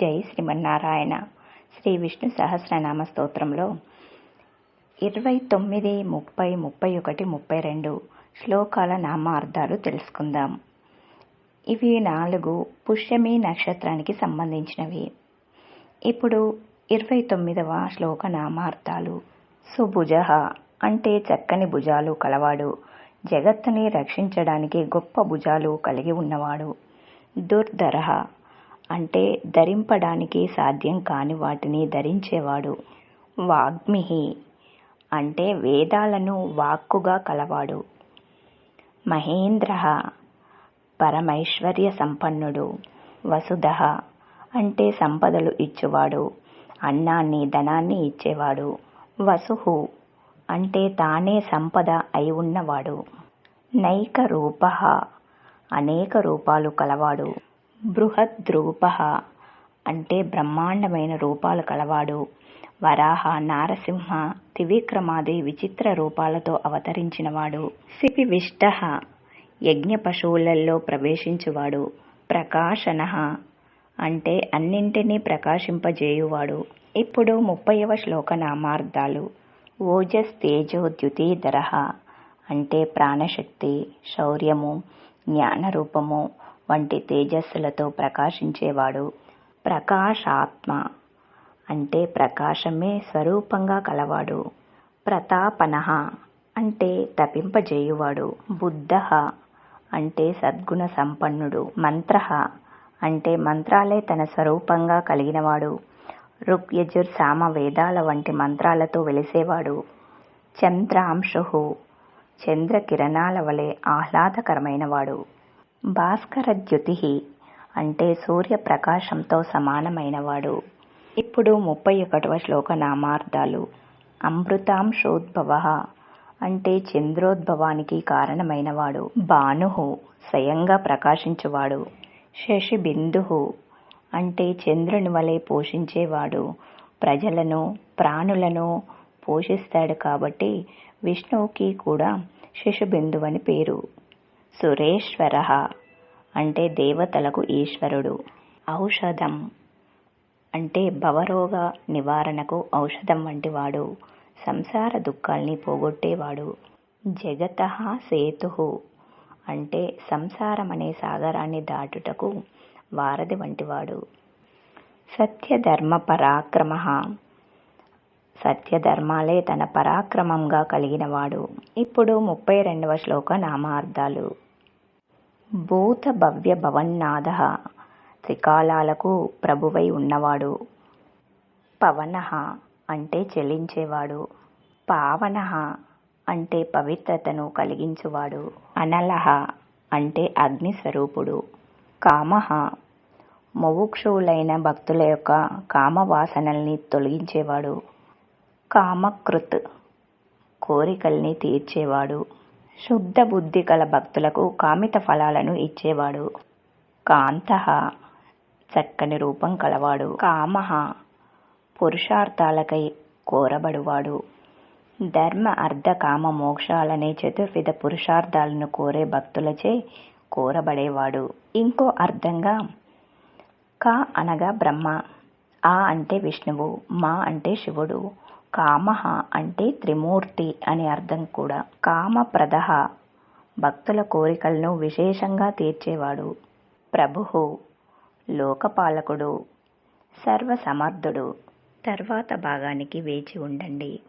జై శ్రీమన్నారాయణ. శ్రీ విష్ణు సహస్రనామ స్తోత్రంలో ఇరవై తొమ్మిది ముప్పై ముప్పై ఒకటి ముప్పై రెండు శ్లోకాల నామార్థాలు తెలుసుకుందాం. ఇవి నాలుగు పుష్యమి నక్షత్రానికి సంబంధించినవి. ఇప్పుడు ఇరవై తొమ్మిదవ శ్లోక నామార్థాలు. సుభుజ అంటే చక్కని భుజాలు కలవాడు. జగత్తుని రక్షించడానికి గొప్ప భుజాలు కలిగి ఉన్నవాడు. దుర్ధర అంటే ధరింపడానికి సాధ్యం కాని వాటిని ధరించేవాడు. వాగ్మిహి అంటే వేదాలను వాక్కుగా కలవాడు. మహేంద్ర పరమైశ్వర్య సంపన్నుడు వసుధ అంటే సంపదలు ఇచ్చువాడు. అన్నాన్ని ధనాన్ని ఇచ్చేవాడు. వసుహు అంటే తానే సంపద అయి ఉన్నవాడు. నైక రూప అనేక రూపాలు కలవాడు. బృహద్రూప. అంటే బ్రహ్మాండమైన రూపాలు కలవాడు. వరాహ నారసింహ త్రివిక్రమాది విచిత్ర రూపాలతో అవతరించినవాడు. సిపివిష్ట యజ్ఞ పశువులలో ప్రవేశించువాడు. ప్రకాశన అంటే అన్నింటినీ ప్రకాశింపజేయువాడు. ఇప్పుడు ముప్పైవ శ్లోక నామార్థాలు ఓజస్ తేజో ద్యుతీధర అంటే ప్రాణశక్తి శౌర్యము జ్ఞానరూపము వంటి తేజస్సులతో ప్రకాశించేవాడు ప్రకాశాత్మ. అంటే ప్రకాశమే స్వరూపంగా కలవాడు. ప్రతాపన అంటే తపింపజేయువాడు. బుద్ధ అంటే సద్గుణ సంపన్నుడు. మంత్ర అంటే మంత్రాలే తన స్వరూపంగా కలిగినవాడు. ఋక్ సామ వేదాల వంటి మంత్రాలతో వెలిసేవాడు. చంద్రాంశు చంద్ర కిరణాల వలె ఆహ్లాదకరమైనవాడు. భాస్కర ద్యుతి అంటే సూర్యప్రకాశంతో సమానమైనవాడు. ఇప్పుడు ముప్పై ఒకటవ శ్లోక నామార్థాలు అమృతాంశోద్భవ అంటే చంద్రోద్భవానికి కారణమైనవాడు. భాను స్వయంగా ప్రకాశించువాడు. శశిబిందు అంటే చంద్రుని వలె పోషించేవాడు. ప్రజలను ప్రాణులను పోషిస్తాడు కాబట్టి విష్ణువుకి కూడా శిశుబిందు అని పేరు. సురేశ్వర అంటే దేవతలకు ఈశ్వరుడు. ఔషధం అంటే భవరోగ నివారణకు ఔషధం వంటివాడు సంసార దుఃఖాల్ని పోగొట్టేవాడు. జగత సేతు అంటే సంసారం అనే సాగరాన్ని దాటుటకు వారధి వంటివాడు. సత్యధర్మ పరాక్రమ సత్యధర్మాలే తన పరాక్రమంగా కలిగినవాడు. ఇప్పుడు ముప్పై రెండవ శ్లోక నామార్థాలు. భూత భవ్య భవన్నాథ త్రికాలాలకు ప్రభువై ఉన్నవాడు. పవన అంటే చెలించేవాడు. పావన అంటే పవిత్రతను కలిగించువాడు. అనలహ అంటే అగ్ని స్వరూపుడు కామ ముముక్షువులైన భక్తుల యొక్క కామవాసనల్ని తొలగించేవాడు. కామకృత్ కోరికల్ని తీర్చేవాడు. శుద్ధ బుద్ధి కల భక్తులకు కామిత ఫలాలను ఇచ్చేవాడు. కాంత చక్కని రూపం కలవాడు. కామ పురుషార్థాలకై కోరబడువాడు. ధర్మ అర్ధ కామ మోక్షాలనే చతుర్విధ పురుషార్థాలను కోరే భక్తులచే కోరబడేవాడు. ఇంకో అర్థంగా క అనగా బ్రహ్మ ఆ అంటే విష్ణువు మా అంటే శివుడు. కామ అంటే త్రిమూర్తి అని అర్థం కూడా. కామప్రద. భక్తుల కోరికలను విశేషంగా తీర్చేవాడు. ప్రభువు లోకపాలకుడు. సర్వసమర్థుడు. తర్వాత భాగానికి వేచి ఉండండి.